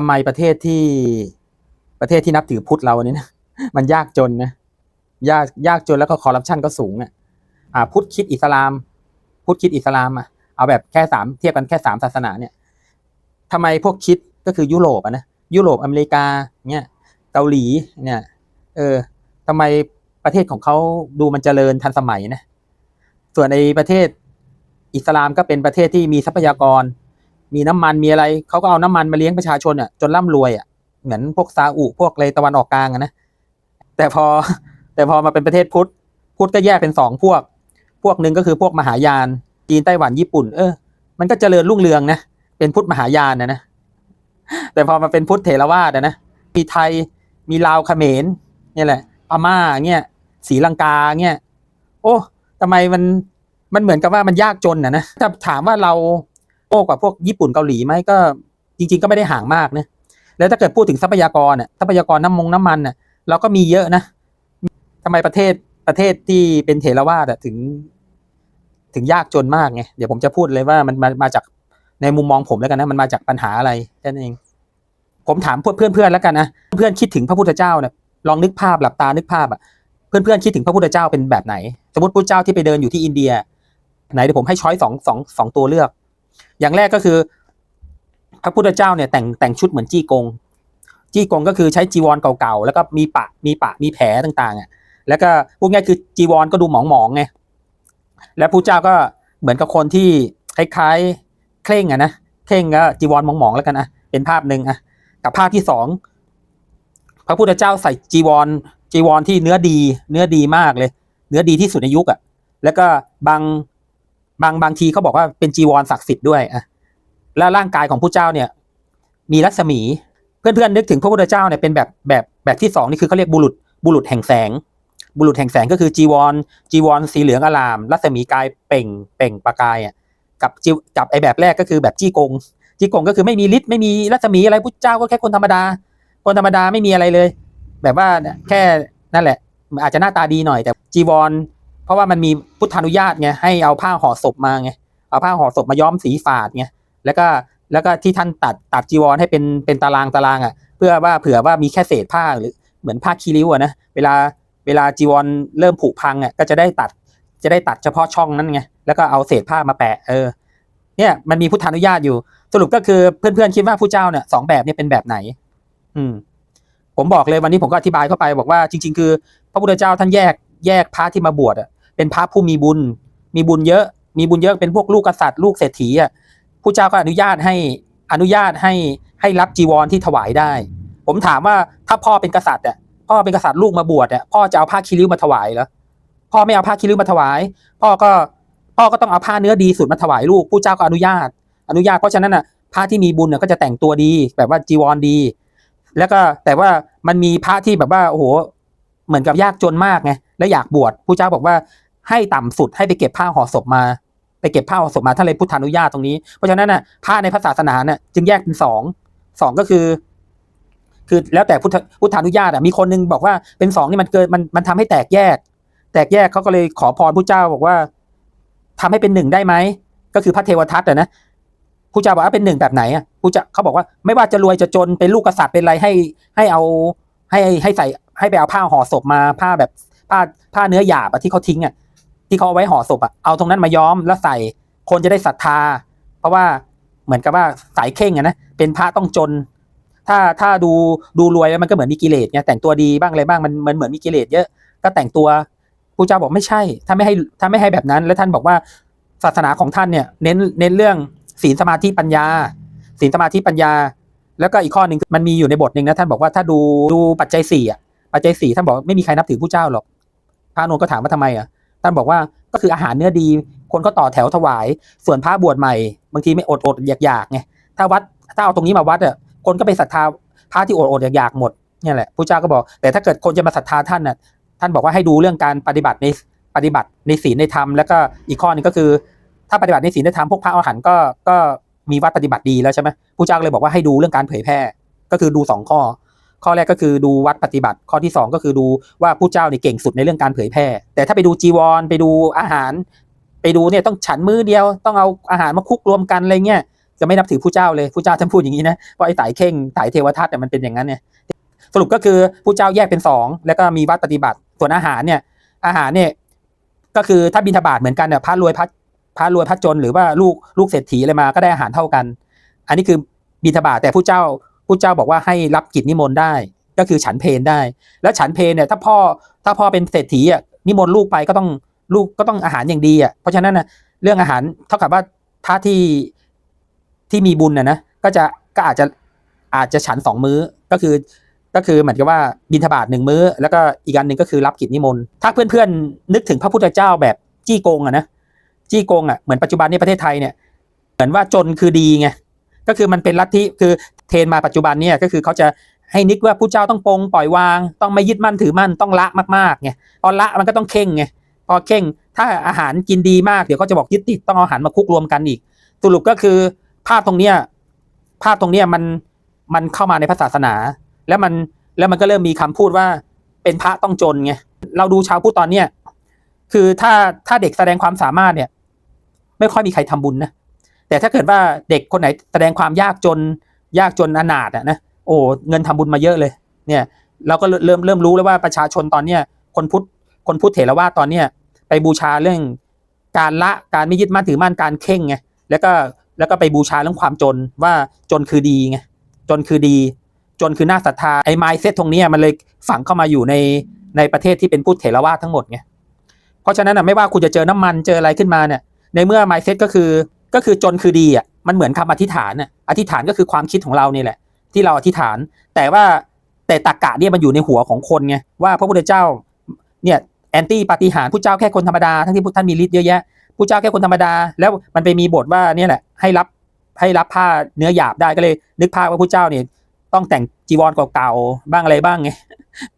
ทำไมประเทศที่ประเทศที่นับถือพุทธเราเนี่ยนะมันยากจนนะยากยากจนแล้วก็คอร์รัปชันก็สูงอะอ่าพุทธคิดอิสลาม พุทธคิดอิสลามอะเอาแบบแค่สามเทียบกันแค่สามศาสนาเนี่ยทำไมพวกคิดก็คือยุโรปอะนะยุโรปอเมริกาเนี่ยเกาหลีเนี่ยเออทำไมประเทศของเขาดูมันเจริญทันสมัยนะส่วนในประเทศอิสลามก็เป็นประเทศที่มีทรัพยากร มีน้ำมันมีอะไรเขาก็เอาน้ำมันมาเลี้ยงประชาชนอะจนร่ำรวยอะเหมือนพวกซาอุพวกอะไรตะวันออกกลางนะแต่พอแต่พอมาเป็นประเทศพุทธพุทธก็แยกเป็นสองพวก พวกหนึ่งก็คือพวกมหายาน จีนไต้หวันญี่ปุ่น เออ มันก็เจริญรุ่งเรืองนะเป็นพุทธมหายานนะนะแต่พอมาเป็นพุทธเถรวาทนะมีไทยมีลาวเขมรเนี่ยแหละพม่าเนี่ยศรีลังกาเนี่ยโอ้ทำไมมันมันเหมือนกับว่ามันยากจนนะนะถ้าถามว่าเรา โอ้กว่าพวกญี่ปุ่นเกาหลีไหมก็ จริง ๆ ก็ไม่ได้ห่างมากนะแล้วถ้าเกิดพูดถึงทรัพยากรน่ะทรัพยากรน้ำมงน้ำมันน่ะเราก็มีเยอะนะทำไมประเทศประเทศที่เป็นเถรวาทถึง ถึงยากจนมากไงเดี๋ยวผมจะพูดเลยว่ามันมามาจากในมุมมองผมแล้วกันนะมันมาจากปัญหาอะไรแค่นั้นเอง ผมถามเพื่อนเพื่อนแล้วกันนะเพื่อนคิดถึงพระพุทธเจ้าเนี่ยลองนึกภาพหลับตานึกภาพอะเพื่อนเพื่อนคิดถึงพระพุทธเจ้าเป็นแบบไหน สมมติพระเจ้าที่ไปเดินอยู่ที่อินเดีย ไหนเดี๋ยวผมให้ช้อยสองสองสองตัวเลือก อย่างแรกก็คือ พระพุทธเจ้าเนี่ยแต่งแต่งชุดเหมือนจี้กง จี้กงก็คือใช้จีวรเก่าๆแล้วก็มีปะมีปะมีแผลต่างๆอะแล้วก็พวกนี้คือจีวรก็ดูหมองๆไงแล้วพระเจ้าก็เหมือนกับคนที่คล้ายๆเคร่งอะนะเคร่งก็จีวรหมองๆแล้วกันนะเป็นภาพหนึ่งอะกับภาพที่สองพระพุทธเจ้าใส่จีวรจีวรที่เนื้อดี เนื้อดีมากเลย เนื้อดีที่สุดในยุคอะ่ะ แล้วก็บาง บางบางทีเขาบอกว่าเป็นจีวรศักดิ์สิทธิ์ด้วยอะแล้วร่างกายของผู้เจ้าเนี่ย มีรัศมี เพื่อนๆนึกถึงพระพุทธเจ้าเนี่ยเป็นแบบแบบแบบที่สองนี่คือเขาเรียกบุรุษบุรุษแห่งแสง บุรุษแห่งแสงก็คือจีวร จีวรสีเหลืองอลาม รัศมีกายเป่งเป่งประกายอะกับจีกับไอแบบแรกก็คือแบบจี้กงจี้กงก็คือไม่มีฤทธิ์ไม่มีรัศมีอะไรพุทธเจ้าก็แค่คนธรรมดา คนธรรมดาไม่มีอะไรเลย แบบว่าแค่นั่นแหละอาจจะหน้าตาดีหน่อย แต่จีวร เพราะว่ามันมีพุทธานุญาตไงให้เอาผ้าห่อศพมาไงเอาผ้าห่อศพมาย้อมสีฝาดไงแล้วก็แล้วก็ที่ท่านตัดตัดจีวรให้เป็นเป็นตารางตารางอะ เพื่อว่าเผื่อว่ามีแค่เศษผ้าหรือเหมือนผ้าคีริ้วอะนะเวลาเวลาจีวรเริ่มผุพังอะก็จะได้ตัดจะได้ตัดเฉพาะช่องนั้นไงแล้วก็เอาเศษผ้ามาแปะเออเนี่ยมันมีพุทธานุญาตอยู่ สรุปก็คือเพื่อนๆคิดว่าผู้เจ้าเนี่ยสองแบบเนี่ยเป็นแบบไหน อืม ผมบอกเลยวันนี้ผมก็อธิบายเข้าไปบอกว่าจริง ๆ คือ พระพุทธเจ้าท่านแยกแยกพระที่มาบวชอะ เป็นพระผู้มีบุญ มีบุญเยอะ มีบุญเยอะเป็นพวกลูกกษัตริย์ลูกเศรษฐีอะผู้เจ้าก็อนุญาตให้อนุญาตให้ให้รับจีวรที่ถวายได้ ผมถามว่าถ้าพ่อเป็นกษัตริย์อะพ่อเป็นกษัตริย์ลูกมาบวชอะพ่อจะเอาผ้าคีริ้วมาถวายเหรอพ่อไม่เอาผ้าคีริ้วมาถวาย พ่อก็พ่อก็ต้องเอาผ้าเนื้อดีสุดมาถวายลูกผู้เจ้าก็อนุญาต อนุญาตเพราะฉะนั้นอะพระที่มีบุญเนี่ยก็จะแต่งตัวดีแบบว่าจีวรดี แล้วก็แต่ว่ามันมีพระที่แบบว่าโอ้โหเหมือนกับยากจนมากไงแล้วอยากบวชผู้เจ้าบอกว่า ให้ต่ำสุดให้ไปเก็บผ้าห่อศพมา ไปเก็บผ้าห่อศพมาท่านเลยพุทธานุญาตตรงนี้ เพราะฉะนั้นน่ะผ้าในพระศาสนาเนี่ยจึงแยกเป็นสองสองก็คือ คือแล้วแต่พุทธพุทธานุญาตอะมีคนนึงบอกว่าเป็นสองนี่มันเกินมันมันทำให้แตกแยก แตกแยกเขาก็เลยขอพรผู้เจ้าบอกว่าทำให้เป็นหนึ่งได้ไหมก็คือพระเทวทัตอะนะผู้เจ้าบอกว่าเป็นหนึ่งแบบไหนอะผู้เจ้าเขาบอกว่าไม่ว่าจะรวยจะจนเป็นลูกกษัตริย์เป็นอะไรให้ให้เอาให้ให้ใส่ให้ไปเอาผ้าห่อศพมาผ้าแบบผ้าผ้าเนื้อหยาบที่เขาทิ้งอะ ที่เขาเอาไว้ห่อศพอะเอาตรงนั้นมาย้อมแล้วใส่คนจะได้ศรัทธา เพราะว่าเหมือนกับว่าสายเข่งอะนะเป็นพระต้องจน ถ้าถ้าดูดูรวยแล้วมันก็เหมือนมีกิเลสไงแต่งตัวดีบ้างอะไรบ้างมันมันเหมือนมีกิเลสเยอะก็แต่งตัวผู้เจ้าบอกไม่ใช่ ถ้าไม่ให้ถ้าไม่ให้แบบนั้น แล้วท่านบอกว่าศาสนาของท่านเนี่ยเน้นเน้นเรื่องศีลสมาธิปัญญาศีลสมาธิปัญญา แล้วก็อีกข้อหนึ่งมันมีอยู่ในบทหนึ่งนะท่านบอกว่าถ้าดูดูปัจจัยสี่อะปัจจัยสี่ท่านบอกไม่มีใครนับถือผู้เจ้าหรอกพระนนท์ก็ถามว่าทำไมอะานบอกว่าก็คืออาหารเนื้อดี คนก็ต่อแถวถวาย ส่วนพระบวชใหม่ บางทีไม่อดอดอยากอยากไงถ้าวัดถ้าเอาตรงนี้มาวัดอะคนก็ไปศรัทธาพระที่อดอดอยากอยากหมดเนี่ยแหละผู้เจ้าก็บอก แต่ถ้าเกิดคนจะมาศรัทธาท่านน่ะท่านบอกว่าให้ดูเรื่องการปฏิบัติในปฏิบัติในศีลในธรรมแล้วก็อีกข้อนึงก็คือ ถ้าปฏิบัติในศีลในธรรมพวกพระอรหันต์ก็ก็มีวัดปฏิบัติดีแล้วใช่ไหมผู้เจ้าเลยบอกว่าให้ดูเรื่องการเผยแพร่ ก็คือดูสองข้อ ข้อแรกก็คือดูวัดปฏิบัติ ข้อที่สองก็คือดูว่าผู้เจ้าเนี่ยเก่งสุดในเรื่องการเผยแพร่ แต่ถ้าไปดูจีวร ไปดูอาหาร ไปดูเนี่ยต้องฉันมื้อเดียว ต้องเอาอาหารมาคลุกรวมกันอะไรเงี้ยจะไม่นับถือผู้เจ้าเลยผู้เจ้าท่านพูดอย่างนี้นะว่าไอ้สายเข่งสายเทวทัตเนี่ยมันเป็นอย่างนั้นเนี่ยสรุปก็คือผู้เจ้าแยกเป็นสองแล้วก็มีวัดปฏิบัติ ส่วนอาหารเนี่ยอาหารเนี่ยก็คือถ้าบิณฑบาตเหมือนกันเนี่ยพระรวยพระพระรวยพระจนหรือว่าลูกลูกเศรษฐีอะไรมาก็ได้อาหารเท่ากัน อันนี้คือบิณฑบาตแต่ผู้เจ้า ผู้เจ้าบอกว่าให้รับกิจนิมนต์ได้ ก็คือฉันเพลได้ แล้วฉันเพลเนี่ยถ้าพ่อถ้าพ่อเป็นเศรษฐีอะนิมนต์ลูกไปก็ต้องลูกก็ต้องอาหารอย่างดีอะเพราะฉะนั้นนะเรื่องอาหารเท่ากับว่าพระที่ที่มีบุญนะนะก็จะก็อาจจะอาจจะฉันสองมื้อก็คือก็คือเหมือนกับว่าบิณฑบาตหนึ่งมื้อ แล้วก็อีกอันหนึ่งก็คือรับกิจนิมนต์ถ้าเพื่อนๆนึกถึงพระพุทธเจ้าแบบจี้โกงอะนะจี้โกงอะเหมือนปัจจุบันในประเทศไทยเนี่ยเหมือนว่าจนคือดีไง ก็คือมันเป็นลัทธิคือเทรนมาปัจจุบันเนี่ยก็คือเขาจะให้นึกว่าผู้เจ้าต้องปรงปล่อยวาง ต้องไม่ยึดมั่นถือมั่นต้องละมากๆไงพอละมันก็ต้องเข่งไงพอเข่งถ้าอาหารกินดีมากเดี๋ยวเขาจะบอกยึดติดต้องเอาอาหารมาคุกรวมกันอีกสรุปก็คือภาพตรงเนี้ยภาพตรงเนี้ยมันมันเข้ามาในพระศาสนา แล้วมันแล้วมันก็เริ่มมีคำพูดว่าเป็นพระต้องจนไงเราดูชาวพุทธตอนเนี้ยคือถ้าถ้าเด็กแสดงความสามารถเนี่ย ไม่ค่อยมีใครทำบุญนะ แต่ถ้าเกิดว่าเด็กคนไหนแสดงความยากจนยากจนอนาถอะนะโอ้เงินทำบุญมาเยอะเลยเนี่ยเราก็เริ่มเริ่มรู้แล้วว่าประชาชนตอนเนี้ยคนพุทธคนพุทธเถรวาทตอนเนี้ยไปบูชาเรื่องการละการไม่ยึดมั่นถือมั่นการเข่งไงแล้วก็แล้วก็ไปบูชาเรื่องความจนว่าจนคือดีไงจนคือดี จนคือหน้าศรัทธาไอ้ไมเซตตรงนี้มันเลยฝังเข้ามาอยู่ในในประเทศที่เป็นพุทธเถรวาททั้งหมดไงเพราะฉะนั้นอะไม่ว่าคุณจะเจอน้ำมันเจออะไรขึ้นมาเนี่ยในเมื่อไมเซตก็คือ ก็คือจนคือดีอะมันเหมือนคำอธิษฐานอะอธิษฐานก็คือความคิดของเราเนี่ยแหละ ที่เราอธิษฐาน แต่ว่าแต่ตรกกะเนี่ยมันอยู่ในหัวของคนไงว่าพระพุทธเจ้าเนี่ยแอนตี้ปาฏิหาริย์ผู้เจ้าแค่คนธรรมดาทั้งที่พวกท่านมีฤทธิ์เยอะแยะผู้เจ้าแค่คนธรรมดา แล้วมันไปมีบทว่าเนี่ยแหละให้รับให้รับผ้าเนื้อหยาบได้ก็เลย นึกภาพว่าผู้เจ้าเนี่ยต้องแต่งจีวรเก่าๆบ้างอะไรบ้างไง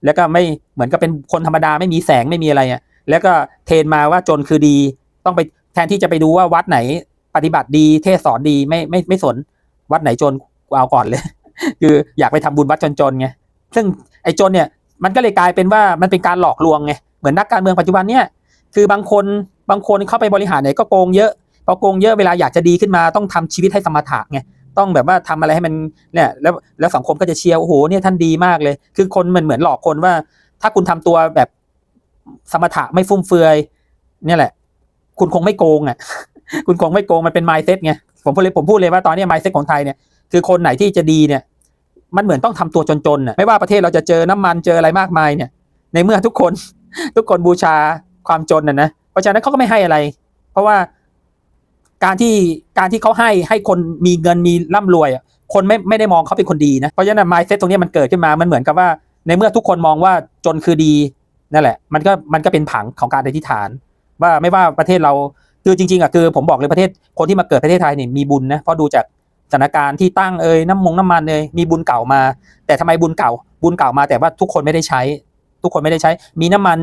แล้วก็ไม่เหมือนกับเป็นคนธรรมดาไม่มีแสงไม่มีอะไรอะแล้วก็เทรนมาว่าจนคือดีต้องไปแทนที่จะไปดูว่าวัดไหน ปฏิบัติดีเทศสอนดีไม่ไม่ไม่สนวัดไหนจนกูเอาก่อนเลย คืออยากไปทำบุญวัดจนๆไงซึ่งไอ้จนเนี่ยมันก็เลยกลายเป็นว่ามันเป็นการหลอกลวงไงเหมือนนักการเมืองปัจจุบันเนี่ยคือบางคนบางคนเข้าไปบริหารไหนก็โกงเยอะพอโกงเยอะเวลาอยากจะดีขึ้นมาต้องทำชีวิตให้สมถะไงต้องแบบว่าทำอะไรให้มันเนี่ยแล้วแล้วสังคมก็จะเชียร์โอ้โหเนี่ยท่านดีมากเลย คือคนมันเหมือนหลอกคนว่า ถ้าคุณทำตัวแบบสมถะไม่ฟุ่มเฟือย เนี่ยแหละ คุณคงไม่โกงอะ คุณคงไม่โกงมันเป็น mindset ไงผมพูดเลยผมพูดเลยว่าตอนนี้ mindset ของไทยเนี่ยคือคนไหนที่จะดีเนี่ย มันเหมือนต้องทำตัวจนๆน่ะไม่ว่าประเทศเราจะเจอน้ำมันเจออะไรมากมายเนี่ย ในเมื่อทุกคนทุกคนบูชาความจนน่ะนะเพราะฉะนั้นเขาก็ไม่ให้อะไร เพราะว่าการที่การที่เขาให้ให้คนมีเงินมีร่ำรวยคนไม่ไม่ได้มองเขาเป็นคนดีนะเพราะฉะนั้น mindset ตรงนี้มันเกิดขึ้นมามันเหมือนกับว่า ในเมื่อทุกคนมองว่าจนคือดีนั่นแหละ มันก็มันก็เป็นผังของการอธิษฐาน ว่าไม่ว่าประเทศเรา คือจริงๆอะคือผมบอกเลยประเทศคนที่มาเกิดประเทศไทยเนี่ยมีบุญนะเพราะดูจากสถานการณ์ที่ตั้งเอ่ยน้ำมงน้ำมันเอ่ยมีบุญเก่ามา แต่ทำไมบุญเก่า บุญเก่ามาแต่ว่าทุกคนไม่ได้ใช้ ทุกคนไม่ได้ใช้ มีน้ำมัน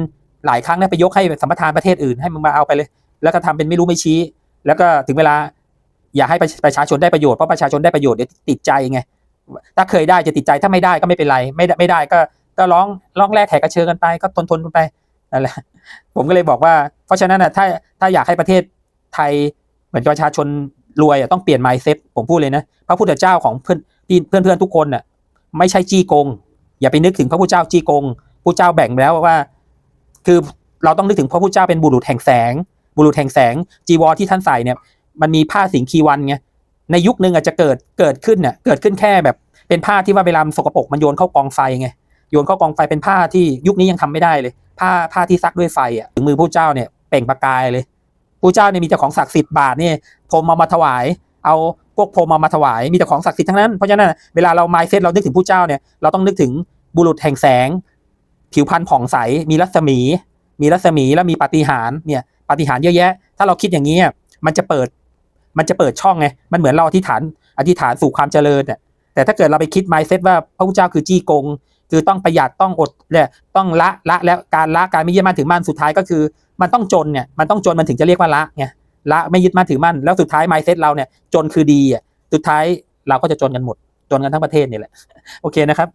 หลายครั้งนะไปยกให้สัมปทานประเทศอื่นให้มึงมาเอาไปเลย แล้วก็ทำเป็นไม่รู้ไม่ชี้ แล้วก็ถึงเวลาอย่าให้ประชาชนได้ประโยชน์เพราะประชาชนได้ประโยชน์เดี๋ยวติดใจไงถ้าเคยได้จะติดใจถ้าไม่ได้ก็ไม่เป็นไร ไม่ได้ไม่ได้ก็ก็ร้องร้องแรกแขกกระเชิญกันไปก็ทนทนไป นั่นแหละผมก็เลยบอกว่า เพราะฉะนั้นอะถ้าถ้าอยากให้ประเทศไทยเหมือนประชาชนรวยต้องเปลี่ยน mindset ผมพูดเลยนะพระพุทธเจ้าของเพื่อนเพื่อนเพื่อนทุกคนน่ะไม่ใช่จี้โกง อย่าไปนึกถึงพระพุทธเจ้าจี้โกงผู้เจ้าแบ่งแล้วว่า คือเราต้องนึกถึงพระพุทธเจ้าเป็นบุรุษแห่งแสง บุรุษแห่งแสง จีวรที่ท่านใส่เนี่ยมันมีผ้าสิงคีวันไงในยุคนึงอาจจะเกิดเกิดขึ้นเนี่ยเกิดขึ้นแค่แบบเป็นผ้าที่ว่าเวลาสกปรกมันโยนเข้ากองไฟไง โยนเข้ากองไฟเป็นผ้าที่ยุคนี้ยังทำไม่ได้เลย ผ้าผ้าที่ซักด้วยไฟอะถึงมือผู้เจ้าเนี่ยเปล่งประกายเลยผู้เจ้าเนี่ยมีแต่ของศักดิ์สิทธิ์บาทนี่พรมเอามาถวาย เอาพวกพรมเอามาถวายมีแต่ของศักดิ์สิทธิ์ทั้งนั้นเพราะฉะนั้นเวลาเราไมเซ็ตเรานึกถึงผู้เจ้าเนี่ยเราต้องนึกถึงบุรุษแห่งแสง ผิวพรรณผ่องใสมีรัศมี มีรัศมีแล้วมีปาฏิหาริ์เนี่ยปาฏิหาริ์เยอะแยะ ถ้าเราคิดอย่างนี้มันจะเปิดมันจะเปิดช่องไงมันเหมือนเราอธิษฐานอธิษฐานสู่ความเจริญเนี่ยแต่ถ้าเกิดเราไปคิดไมเซ็ตว่าพระพุทธเจ้าคือจี้กง คือต้องประหยัดต้องอดเนี่ยต้องละละแล้วการละการไม่ยึดมั่นถือมั่นสุดท้ายก็คือ มันต้องจนเนี่ยมันต้องจนมันถึงจะเรียกว่าละไงละไม่ยึดมั่นถือมั่นแล้วสุดท้ายไมเซ็ตเราเนี่ยจนคือดีอะสุดท้ายเราก็จะจนกันหมดจนกันทั้งประเทศนี่แหละโอเคนะครับ